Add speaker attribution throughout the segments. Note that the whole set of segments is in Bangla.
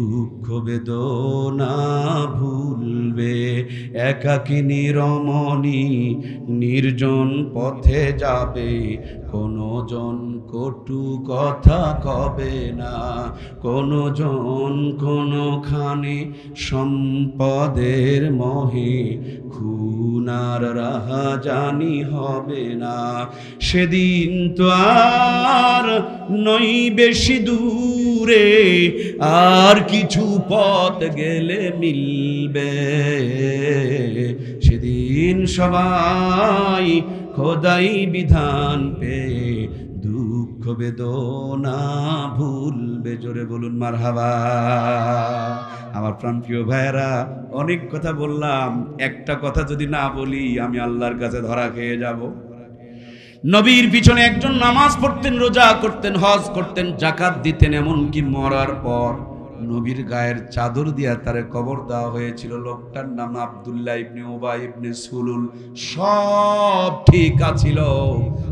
Speaker 1: দুঃখ বেদনা ভুলবে একাকিনী রমণী নির্জন পথে যাবে কোনো জন কটু কথা কবে না কোনো জন কোনোখানে সম্পদের মহে খুনার রাহা জানি হবে না। সেদিন তো আর নই বেশি দূরে আর কিছু পথ গেলে মিলবে। সেদিন সবাই খোদাই বিধান পেয়ে দুঃখ বেদনা ভুলবে। জোরে বলুন মার হাবা আমার প্রাণপ্রিয় ভাইয়েরা, অনেক কথা বললাম। একটা কথা যদি না বলি, আমি আল্লাহর কাছে ধরা খেয়ে যাব। নবীর পিছনে একজন নামাজ পড়তেন রোজা করতেন হজ করতেন জাকাত দিতেন এমনকি মরার পর। নবীর গায়ের চাদর দিয়া তারে কবর দেওয়া হয়েছিল। লোকটার নাম আব্দুল্লাহ ইবনে ওবা ইবনে সুলুল। সব ঠিক আছিল।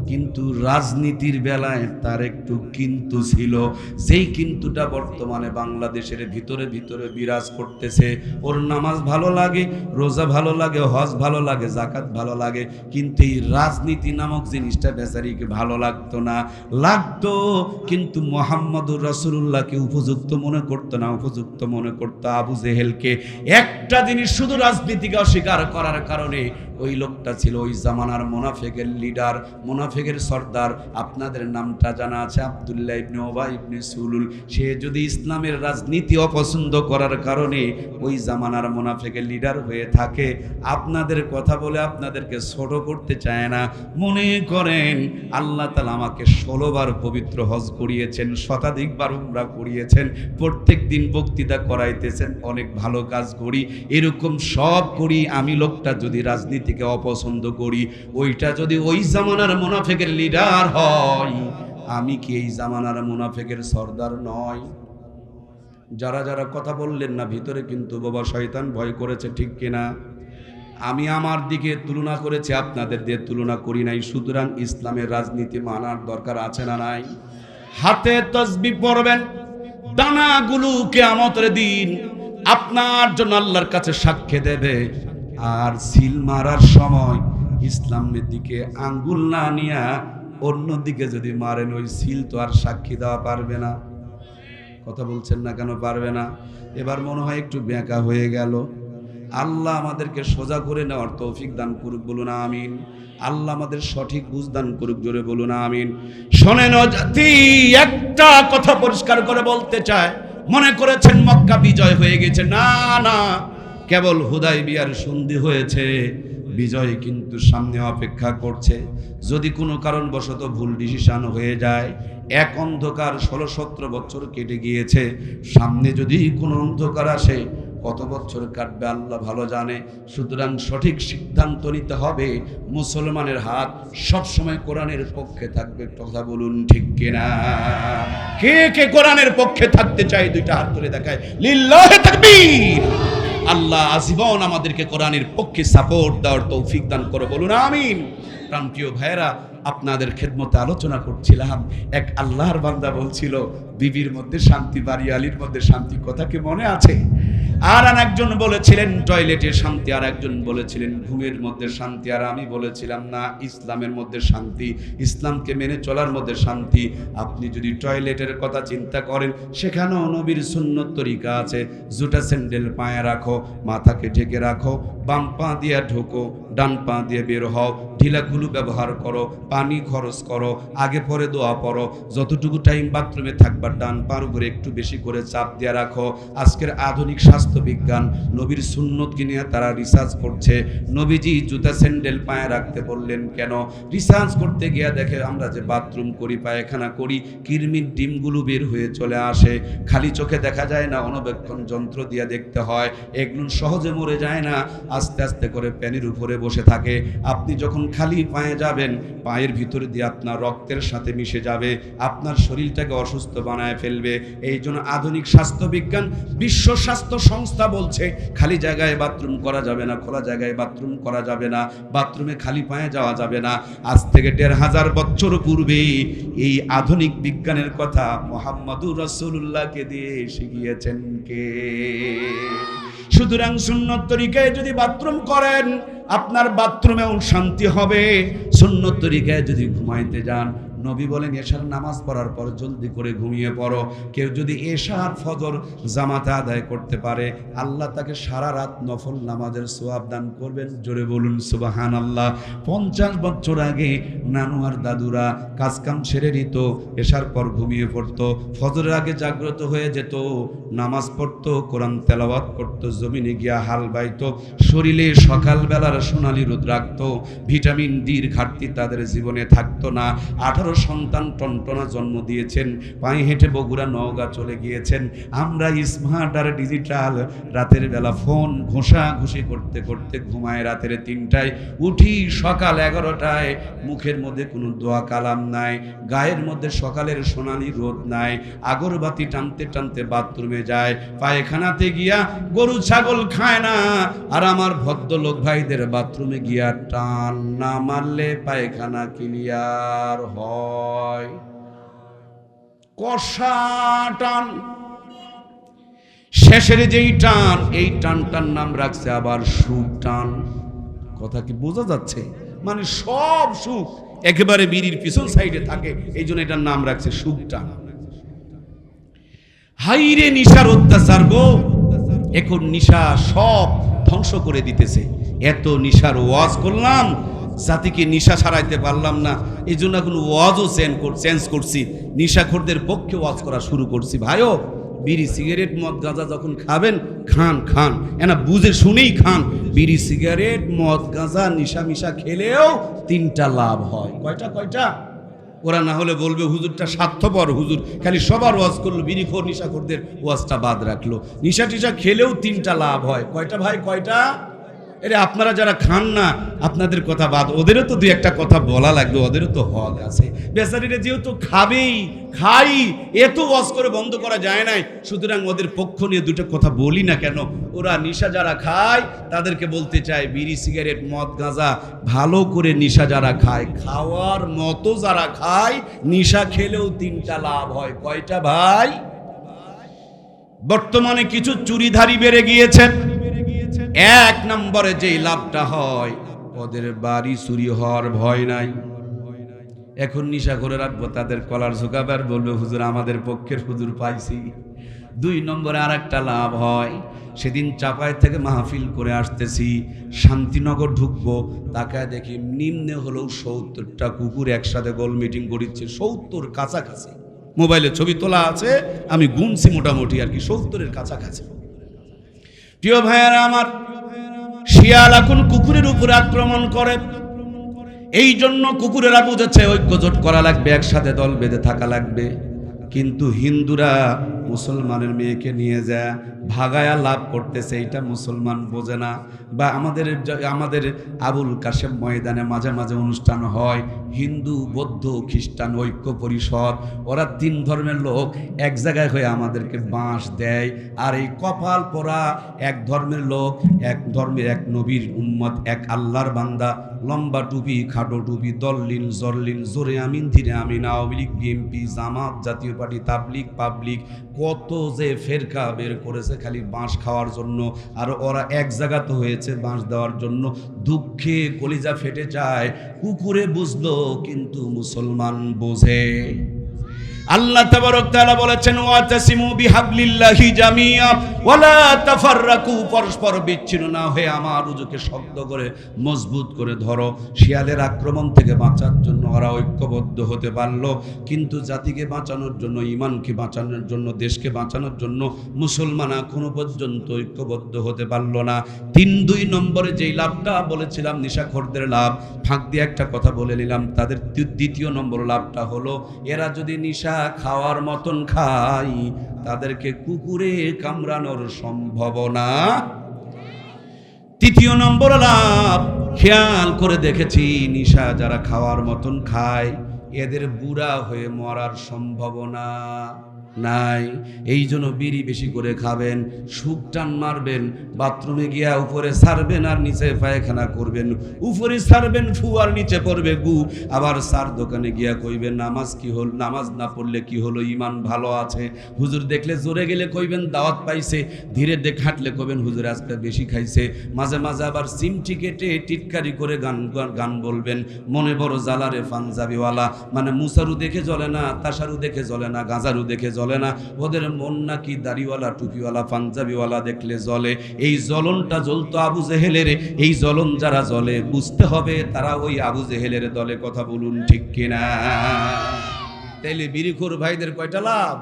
Speaker 1: কিন্তু রাজনীতির বেলায় তার একটু কিন্তু ছিল। যেই কিন্তুটা বর্তমানে বাংলাদেশের ভিতরে ভিতরে বিরাজ করতেছে। ওর নামাজ ভালো লাগে, রোজা ভালো লাগে, হজ ভালো লাগে জাকাত ভালো লাগে। কিন্তু এই রাজনীতি নামক জিনিসটা বেচারিকে ভালো লাগতো না। লাগতো, কিন্তু মোহাম্মদুর রাসূলুল্লাহকে উপযুক্ত মনে করতো না উপযুক্ত মনে করতো আবু জেহেলকে একটা জিনিস শুধু রাজনীতিকে অস্বীকার করার কারণে ওই লোকটা ছিল ওই জামানার মোনাফেকের লিডার, মোনাফেকের সর্দার। আপনাদের নামটা জানা আছে, আবদুল্লাহ ইবনে ওবা ইবনে সুলুল। সে যদি ইসলামের রাজনীতি অপছন্দ করার কারণে ওই জামানার মোনাফেকের লিডার হয়ে থাকে, আপনাদের কথা বলে আপনাদেরকে ছোট করতে চায় না। মনে করেন, আল্লাহ তালা আমাকে ষোলোবার পবিত্র হজ করিয়েছেন শতাধিকবার উমরা করিয়েছেন, প্রত্যেক দিন বক্তৃতা করাইতেছেন, অনেক ভালো কাজ করি, এরকম সব করি, আমি লোকটা যদি রাজনীতিকে অপছন্দ করি, ওইটা যদি ওই জামানার মুনাফেকের লিডার হয়, আমি কি এই জামানার মুনাফেকের সর্দার নয় যারা যারা কথা বললেন না, ভিতরে কিন্তু বাবা শয়তান ভয় করেছে, ঠিক কিনা? আমি আমার দিকে তুলনা করেছি, আপনাদের দিয়ে তুলনা করি নাই, সুতরাং ইসলামের রাজনীতি মানার দরকার আছে না নাই? হাতে তসবি পড়বেন, দানাগুলো কেয়ামতের দিন আপনার জন্য আল্লাহর কাছে সাক্ষ্য দেবে। আর সিল মারার সময় ইসলামের দিকে আঙ্গুল না নিয়া অন্য দিকে যদি মারেন, ওই সিল তো আর সাক্ষী দেওয়া পারবে না। কথা বলছেন না কেন? পারবে না। এবার মনে হয় একটু বেঁকা হয়ে গেল। আল্লাহ আমাদেরকে সোজা করে নেওয়ার তৌফিক দান করুক, বলুন আমিন। আল্লাহ আমাদের সঠিক বুঝ দান করুক, জোরে বলুন আমিন। শোনেন জাতি একটা কথা পরিষ্কার করে বলতে চায়। মনে করেছেন মক্কা বিজয় হয়ে গেছে। না না। কেবল হুদাই বিয়ার সন্ধি হয়েছে, বিজয় কিন্তু সামনে অপেক্ষা করছে। যদি কোনো কারণবশত ভুল ডিসিশন হয়ে যায়, এক অন্ধকার ষোলো সতেরো বছর কেটে গিয়েছে। সামনে যদি কোনো অন্ধকার আসে, কত বছর কাটবে আল্লাহ ভালো জানে। সুতরাং সঠিক সিদ্ধান্ত নিতে হবে, মুসলমানের হাত সব সময় কোরআনের পক্ষে থাকবে, কথা বলুন ঠিক কিনা? কে কে কোরআনের পক্ষে থাকতে চাই দুইটা হাত তুলে দেখায়। লিল্লাহে তাকবীর! আল্লাহ আজীবন আমাদেরকে কোরআনের পক্ষে সাপোর্ট দেওয়ার তৌফিক দান করো। বলুন, আমিন। প্রান্তীয় ভাইয়েরা, আপনাদের খেদমতে আলোচনা করছিলাম। এক আল্লাহর বান্দা বলছিল, বিবির মধ্যে শান্তি বাড়ি আলীর মধ্যে শান্তি, কথা কি মনে আছে? আর আর একজন বলেছিলেন টয়লেটে শান্তি। আর একজন বলেছিলেন, ঘুমের মধ্যে শান্তি। আর আমি বলেছিলাম, না, ইসলামের মধ্যে শান্তি, ইসলামকে মেনে চলার মধ্যে শান্তি। আপনি যদি টয়লেটের কথা চিন্তা করেন, সেখানেও নবীর সুন্নত তরিকা আছে। জুটা স্যান্ডেল পায়ে রাখো, মাথাকে ঢেকে রাখো, বাম পা দিয়ে ঢোকো ডান পা দিয়ে বের হও ঢিলাগুলো ব্যবহার করো, পানি খরচ করো, আগে পরে দোয়া পড়ো, যতটুকু টাইম বাথরুমে থাকবার ডান পার উপরে একটু বেশি করে চাপ দিয়ে রাখো। আজকের আধুনিক স্বাস্থ্য বিজ্ঞান, নবীর সুন্নতকে নিয়ে তারা রিসার্চ করছে? নবীজি জুতা স্যান্ডেল পায়ে রাখতে বললেন, কেন? রিসার্চ করতে গিয়ে দেখে আমরা যে বাথরুম করি, পায়খানা করি কিরমির ডিমগুলো বের হয়ে চলে আসে। খালি চোখে দেখা যায় না, অনবেক্ষণ যন্ত্র দিয়ে দেখতে হয়। এগুলো সহজে মরে যায় না। আস্তে আস্তে করে প্যানির উপরে বসে থাকে। আপনি যখন খালি পায়ে যাবেন, পায়ের ভিতর দিয়ে আপনার রক্তের সাথে মিশে যাবে, আপনার শরীরটাকে অসুস্থ বানায় ফেলবে। এই জন্য আধুনিক স্বাস্থ্য বিজ্ঞান বিশ্ব স্বাস্থ্য সংস্থা বলছে, খালি জায়গায় বাথরুম করা যাবে না, খোলা জায়গায় বাথরুম করা যাবে না, বাথরুমে খালি পায়ে যাওয়া যাবে না। আজ থেকে দেড় হাজার বছর পূর্বে এই আধুনিক বিজ্ঞানের কথা মোহাম্মদুর রসুল্লাহকে দিয়ে শিখিয়েছেন কে? সুতরাং সুন্নত তরিকায় যদি বাথরুম করেন, আপনার বাথরুমেও শান্তি হবে। সুন্নত তরিকায় যদি ঘুমাইতে যান নবী বলেন, এশার নামাজ পড়ার পর জলদি করে ঘুমিয়ে পড়ো। কেউ যদি এশার ফজর জামাতে আদায় করতে পারে, আল্লাহ তাকে সারা রাত নফল নামাজের সোয়াব দান করবেন। জোরে বলুন সুবাহান আল্লাহ পঞ্চাশ বছর আগে নানু আর দাদুরা কাজকাম ছেড়ে দিত এশার পর ঘুমিয়ে পড়তো, ফজরের আগে জাগ্রত হয়ে যেত, নামাজ পড়তো, কোরআন তেলাওয়াত করতো, জমিনে গিয়া হাল বাইতো, শরীরে সকালবেলার সোনালি রোদ রাখতো, ভিটামিন ডির ঘাটতি তাদের জীবনে থাকতো না। আঠারো সন্তান টনটনা জন্ম দিয়েছেন, পায়ে হেঁটে বগুড়া নওগাঁ চলে গিয়েছেন। আমরা স্মার্ট আর ডিজিটাল, রাতের বেলা ফোন ঘোষা ঘুষি করতে করতে ঘুমায় রাতের তিনটায়। উঠি সকাল এগারোটায়, মুখের মধ্যে কোনো দোয়া কালাম নাই, গায়ের মধ্যে সকালের সোনালি রোদ নাই। আগরবাতি টানতে টানতে বাথরুমে যায়, পায়খানাতে গিয়া গরু ছাগল খায় না। আর আমার ভদ্রলোক ভাইদের বাথরুমে গিয়া টান না মারলে পায়খানা ক্লিয়ার হয়। কষা টান। শেষের যেই টান, এই টানটার নাম রাখছে আবার সুখ টান। কথা কি বোঝা যাচ্ছে? মানে সব সুখ একেবারে বিড়ির পিছন সাইডে থাকে, এই জন্য এটার নাম রাখছে সুখ টান। হাইরে নিশার অত্যাচার গো। এখন নিশা সব ধ্বংস করে দিতেছে। এত নিশার ওয়াজ করলাম জাতিকে নিশা ছাড়াইতে পারলাম না। এই জন্য এখন ওয়াজও চেঞ্জ চেঞ্জ করছি। নিশাখোরদের পক্ষে ওয়াজ করা শুরু করছি। ভাইও, বিড়ি সিগারেট, মদ, গাঁজা যখন খাবেন, খান খান। এনা বুঝে শুনেই খান। বিড়ি সিগারেট, মদ, গাঁজা, নিশা মিশা খেলেও তিনটা লাভ হয়। কয়টা কয়টা? ওরা না হলে বলবে, হুজুরটা স্বার্থপর হুজুর। খালি সবার ওয়াজ করল, বিড়িখোর, নিশাখোরদের ওয়াজটা বাদ রাখল। নিশা টিশা খেলেও তিনটা লাভ হয়। কয়টা ভাই, কয়টা? এরে আপনারা যারা খান না, আপনাদের কথা বাদ, ওদেরও তো দুই একটা কথা বলা লাগবে, ওদেরও তো হক আছে। বেচারিরা যেহেতু খাবেই, খাই, এত ওয়াজ করে বন্ধ করা যায় নাই, সুতরাং ওদের পক্ষ নিয়ে দুটো কথা বলি না কেন? ওরা নিশা যারা খায়, তাদেরকে বলতে চায়, বিড়ি, সিগারেট, মদ, গাঁজা, ভালো করে নিশা যারা খায়, খাওয়ার মতো যারা খায়, নিশা খেলেও তিনটা লাভ হয়। কয়টা ভাই? বর্তমানে কিছু চুরিধারি বেড়ে গিয়েছেন। এক নম্বরে যে লাভটা হয়, ওদের বাড়ি চুরি হওয়ার ভয় নাই। এখন নিশা করে রাখব, তাদের কলার ঝুঁকাবার বলবে, হুজুর, আমাদের পক্ষের হুজুর পাইছি। দুই নম্বরে আর একটা লাভ হয়, সেদিন চাপায় থেকে মাহফিল করে আসতেছি, শান্তিনগর ঢুকবো, তাকায় দেখি নিম্নে হলেও সত্তরটা কুকুর একসাথে গোল মিটিং করিচ্ছে, সত্তর কাছাকাছি। মোবাইলে ছবি তোলা আছে, আমি গুনছি মোটামুটি আর কি, সত্তরের কাছাকাছি। প্রিয় ভাইয়ারা আমার, শিয়াল এখন কুকুরের উপর আক্রমণ করে। এই জন্য কুকুরেরা বুঝেছে ঐক্যজোট করা লাগবে, একসাথে দল বেঁধে থাকা লাগবে। কিন্তু হিন্দুরা মুসলমানের মেয়েকে নিয়ে যায় ভাগায়া লাভ করতেছে, এইটা মুসলমান বোঝে না। বা আমাদের আমাদের আবুল কাশেম ময়দানে মাঝে মাঝে অনুষ্ঠান হয়, হিন্দু, বৌদ্ধ, খ্রিস্টান ঐক্য পরিষদ। ওরা তিন ধর্মের লোক, এক জায়গায় হয়ে আমাদেরকে বাঁশ দেয়, আর এই কপাল পরা এক ধর্মের লোক, এক ধর্মের এক নবীর উম্মত, এক আল্লাহর বান্দা, লম্বা টুপি, খাটো টুপি, দল্লিন জরলিন জোরে আমিন, ধীরে আমিন, আওয়ামী লীগ, বিএনপি, জামাত, জাতীয় পার্টি তাবলিক পাবলিক কত যে ফেরকা বের করেছে খালি বাঁশ খাওয়ার জন্য, আর ওরা এক জায়গাতে হয়েছে বাঁশ দেওয়ার জন্য। দুঃখে কলিজা ফেটে যায়, কুকুরে বুঝলো, কিন্তু মুসলমান বোঝে। আল্লাহ তাবারক তাআলা বলেছেন, ওয়াতাসিমু বিহাবলিল্লাহি জামিয়া, ওয়ালা তাফাররাকু পরস্পর বিচ্ছিন্ন না হয়ে আমার উজুকে শক্ত করে, মজবুত করে ধরো। শিয়ালের আক্রমণ থেকে বাঁচার জন্য ওরা ঐক্যবদ্ধ হতে পারল, কিন্তু জাতিকে বাঁচানোর জন্য, ইমানকে বাঁচানোর জন্য, দেশকে বাঁচানোর জন্য মুসলমান এখনও পর্যন্ত ঐক্যবদ্ধ হতে পারল না। তিন দুই নম্বরে যেই লাভটা বলেছিলাম, নিশাখরদের লাভ, ফাঁক দিয়ে একটা কথা বলে নিলাম, তাদের দ্বিতীয় নম্বর লাভটা হলো, এরা যদি নিশা খাওয়ার মতন খাই, তাদেরকে কুকুরে কামড়ানোর সম্ভাবনা। তৃতীয় নম্বর লাভ খেয়াল করে দেখেছি, নিশা যারা খাওয়ার মতন খায়, এদের বুড়া হয়ে মরার সম্ভাবনা। নাই। এই জন্য বিড়ি বেশি করে খাবেন, সুখ টান মারবেন, বাথরুমে গিয়া উপরে সারবেন আর নিচে পায়খানা করবেন। উপরে সারবেন ফু আর নিচে পড়বে গু। আবার সার দোকানে গিয়া কইবেন, নামাজ কি হল, নামাজ না পড়লে কি হলো? ইমান ভালো আছে। হুজুর দেখলে জোরে গেলে কইবেন, দাওয়াত পাইছে। ধীরে দেখ হাঁটলে কইবেন, হুজুর আজকে বেশি খাইছে। মাঝে মাঝে আবার সিমটি কেটে টিটকারি করে গান, গান- গান বলবেন, মনে বড় জালারে পাঞ্জাবিওয়ালা। মানে মুসারু দেখে জ্বলে না, তাসারু দেখে জ্বলে না, গাঁজারু দেখে জ্বলে না। ওদের মন নাকি দাড়িওয়ালা, টুপিওয়ালা, পাঞ্জাবিওয়ালা দেখলে জ্বলে। এই জ্বলনটা জ্বলতো আবু জেহেলের। এই জ্বলন যারা জ্বলে, বুঝতে হবে তারা ওই আবু জেহেলের দলে কথা বলুন ঠিক কিনা। তাইলে বিরিখোর ভাইদের কয়টা লাভ?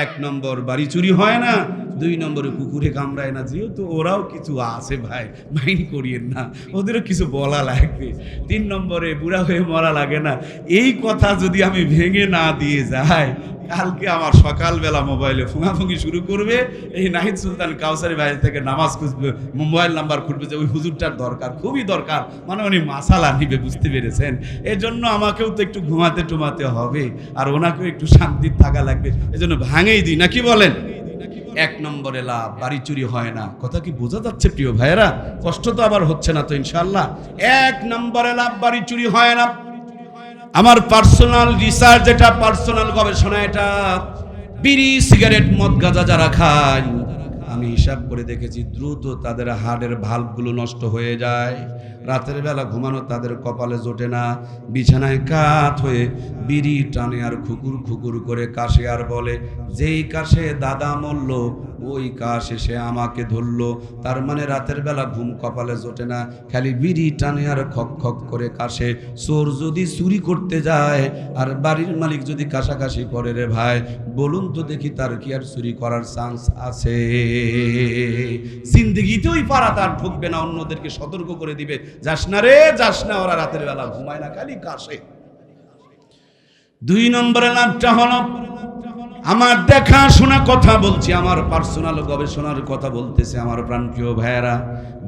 Speaker 1: এক নম্বর, বাড়ি চুরি হয় না। দুই নম্বরে কুকুরে কামড়ায় না, যেহেতু ওরাও কিছু আছে ভাই মাইন্ড করিয়েন না, ওদেরও কিছু বলা লাগবে। তিন নম্বরে বুড়া হয়ে মরা লাগে না। এই কথা যদি আমি ভেঙে না দিয়ে যাই, কালকে আমার সকালবেলা মোবাইলে ফুঙাফুঙি শুরু করবে, এই নাহিদ সুলতান কাউসারি ভাই থেকে নামাজ খুঁজবে, মোবাইল নাম্বার খুঁজবে যে ওই হুজুরটার দরকার, খুবই দরকার মানে উনি মাসালা নিবে, বুঝতে পেরেছেন? এর জন্য আমাকেও তো একটু ঘুমাতে টুমাতে হবে, আর ওনাকেও একটু শান্তির থাকা লাগবে, এজন্য ভাঙেই দিই নাকি বলেন? এক নম্বরে লাভ, বাড়ি চুরি হয় না। কথা কি বোঝা যাচ্ছে প্রিয় ভাইয়েরা? কষ্ট তো আবার হচ্ছে না তো ইনশাল্লাহ এক নম্বরে লাভ, বাড়ি চুরি হয় না। আমার পার্সোনাল রিসার্চ এটা পার্সোনাল গবেষণা, এটা বিড়ি, সিগারেট, মদ, গাঁজা যারা খায়, আমি হিসাব করে দেখেছি, দ্রুত তাদের হাড়ের ভাল্বগুলো নষ্ট হয়ে যায়। রাতের বেলা ঘুমানো তাদের কপালে জোটে না। বিছানায় কাত হয়ে বিড়ি টানে আর খুকুর খুকুর করে কাশে আর বলে, যেই কাশে দাদা মরল, ওই কাশ এসে আমাকে ধরল। তার মানে রাতের বেলা ঘুম কপালে জোটে না, খালি বিড়ি টানে আর খক খক করে কাশে। চোর যদি চুরি করতে যায়, আর বাড়ির মালিক যদি কাশাকাশি করে রে ভাই, বলুন তো দেখি তার কি আর চুরি করার চান্স আছে। জিন্দিগিতেই পারা তার ঢুকবে না, অন্যদেরকে সতর্ক করে দিবে। যাস না রে, যাস না, ওরা রাতের বেলা ঘুমায় না, খালি কাশে দুই নম্বরে লাভটা হলো, আমার দেখা শোনা কথা বলছি, আমার পার্সোনাল গবেষণার কথা বলতেছে আমার প্রাণপ্রিয় ভাইয়েরা।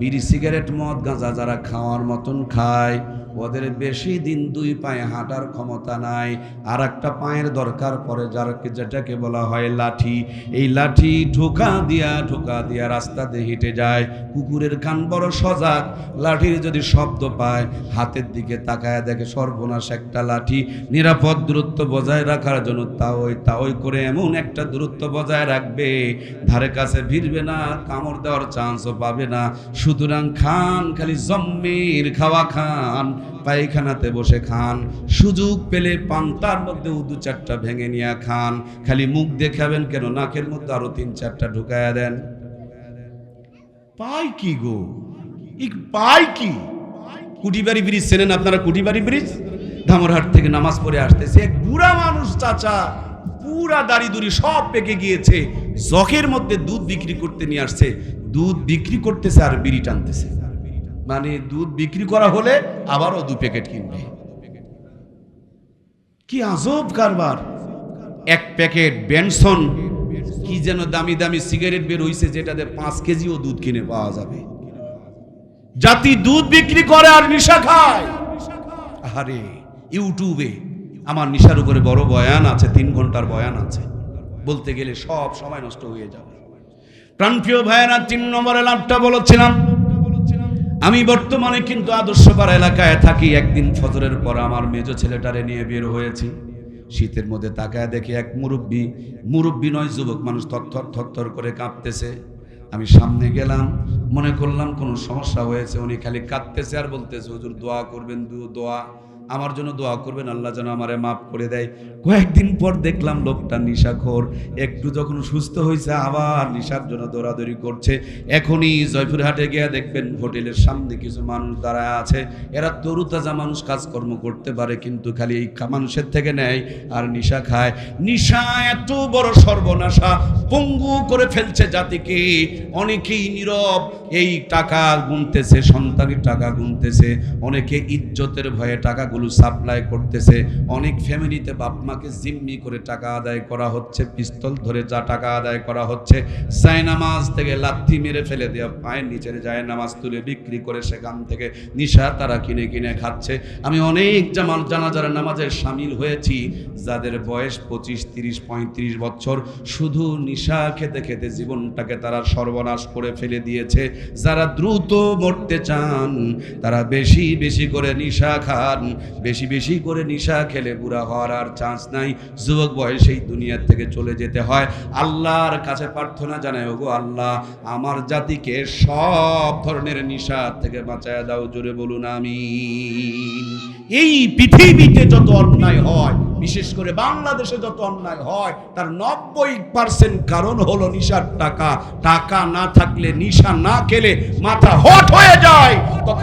Speaker 1: বিড়ি সিগারেট মদ, গাঁজা যারা খাওয়ার মতন খায় ওদের বেশি দিন দুই পায়ে হাঁটার ক্ষমতা নাই। আর একটা পায়ের দরকার পড়ে যার যেটাকে বলা হয় লাঠি। এই লাঠি ঠোকা দিয়া ঠোকা দিয়া রাস্তাতে হেঁটে যায়। কুকুরের কান বড় সজাগ। লাঠির যদি শব্দ পায়, হাতের দিকে তাকায় দেখে সর্বনাশ একটা লাঠি। নিরাপদ দূরত্ব বজায় রাখার জন্য তাওই তাওই করে এমন একটা দূরত্ব বজায় রাখবে। ধারে কাছে ভিড়বে না, কামড় দেওয়ার চান্সও পাবে না। সুতরাং খান, খালি জম্মের খাওয়া খান। পায়খানাতে বসে খান। সুযোগ পেলে পান্তার মধ্যে দু চারটা ভেঙে নিয়ে খান। খালি মুখ দেখাবেন কেন? নাকের মধ্যে আরও তিন চারটা ঢুকায়া দেন। পাই কি গো? পাই কি? কুটিবাড়ি ব্রিজ চেনেন আপনারা? কুটিবাড়ি ব্রিজ? ধামরহাট থেকে নামাজ পড়ে আসতেছে। এক বুড়া মানুষ, চাচা, পুরা দাড়ি দুড়ি সব পেকে গিয়েছে। জখের মধ্যে দুধ বিক্রি করতে নিয়ে আসছে। দুধ বিক্রি করতেছে আর বিড়ি টানতেছে। মানে দুধ বিক্রি করা হলে আবারও দু প্যাকেট কিনবে। কি আজব কারবার। এক প্যাকেট বেনসন, কি যেন দামি দামি সিগারেট বের হইছে যেটাতে পাঁচ কেজিও দুধ কিনে পাওয়া যাবে। জাতি দুধ বিক্রি করে আর নিশা খায়। আরে ইউটিউবে আমার নিশার উপরে বড় বয়ান আছে, তিন ঘণ্টার বয়ান আছে। বলতে গেলে সব সময় নষ্ট হয়ে যাবে। প্রাণপ্রিয় ভাইয়েরা, তিন নম্বরে লাভটা বলেছিলাম। আমি বর্তমানে কিন্তু আদর্শপাড়া এলাকায় থাকি। একদিন ফজরের পর আমার মেজ ছেলেটারে নিয়ে বের হয়েছি। শীতের মধ্যে তাকায় দেখি এক মুরব্বী মুরব্বী নয়, যুবক মানুষ থরথর থরথর করে কাঁপতেছে। আমি সামনে গেলাম, মনে করলাম কোনো সমস্যা হয়েছে, উনি খালি কাঁদতেছে আর বলতেছে, হুজুর, দোয়া করবেন, দু- দোয়া। আমার জন্য দোয়া করবেন, আল্লাহ যেন আমারে মাফ করে দেয়। কয়েকদিন পর দেখলাম লোকটা নিশাখোর। একটু যখন সুস্থ হয়েছে আবার নিশার জন্য দৌড়াদৌড়ি করছে। এখনই জয়পুরহাটে গিয়ে দেখবেন হোটেলের সামনে কিছু মানুষ দাঁড়ায় আছে। এরা তরুতাজা মানুষ, কাজকর্ম করতে পারে, কিন্তু খালি এই মানুষের থেকে নেয় আর নিশা খায়। নিশা এত বড় সর্বনাশা, পঙ্গু করে ফেলছে জাতিকে। অনেকেই নীরব, এই টাকা গুনতেছে, সন্তানের টাকা গুনতেছে। অনেকে ইজ্জতের ভয়ে টাকাগুলো সাপ্লাই করতেছে। অনেক ফ্যামিলিতে বাপ মাকে জিম্মি করে টাকা আদায় করা হচ্ছে, পিস্তল ধরে যা টাকা আদায় করা হচ্ছে। জায়নামাজ থেকে লাথি মেরে ফেলে দেওয়া পায়ের নিচের জায়নামাজ তুলে বিক্রি করে সেখান থেকে নিশা তারা কিনে কিনে খাচ্ছে। আমি অনেক জামাল জানাজার নামাজের সামিল হয়েছি, যাদের বয়স পঁচিশ, তিরিশ, পঁয়ত্রিশ বছর। শুধু নিশা খেতে খেতে জীবনটাকে তারা সর্বনাশ করে ফেলে দিয়েছে। যারা দ্রুত মরতে চান, তারা বেশি বেশি করে নিশা খান। বেশি বেশি করে নিশা খেলে বুড়া হওয়ার আর চান্স নাই। যুবক বয়সেই দুনিয়ার থেকে চলে যেতে হয়। আল্লাহর কাছে প্রার্থনা জানাই, ওগো আল্লাহ, আমার জাতিকে সব ধরনের নিশা থেকে বাঁচায় দাও, জোরে বলুন আমি এই পৃথিবীতে যত অন্যায় হয়, বিশেষ করে বাংলাদেশে যত অন্যায় হয়, তার নব্বই পার্সেন্ট কারণ হলো নিশার টাকা। টাকা না থাকলে, নিশা না খেলে মাথা হট হয়ে যায়।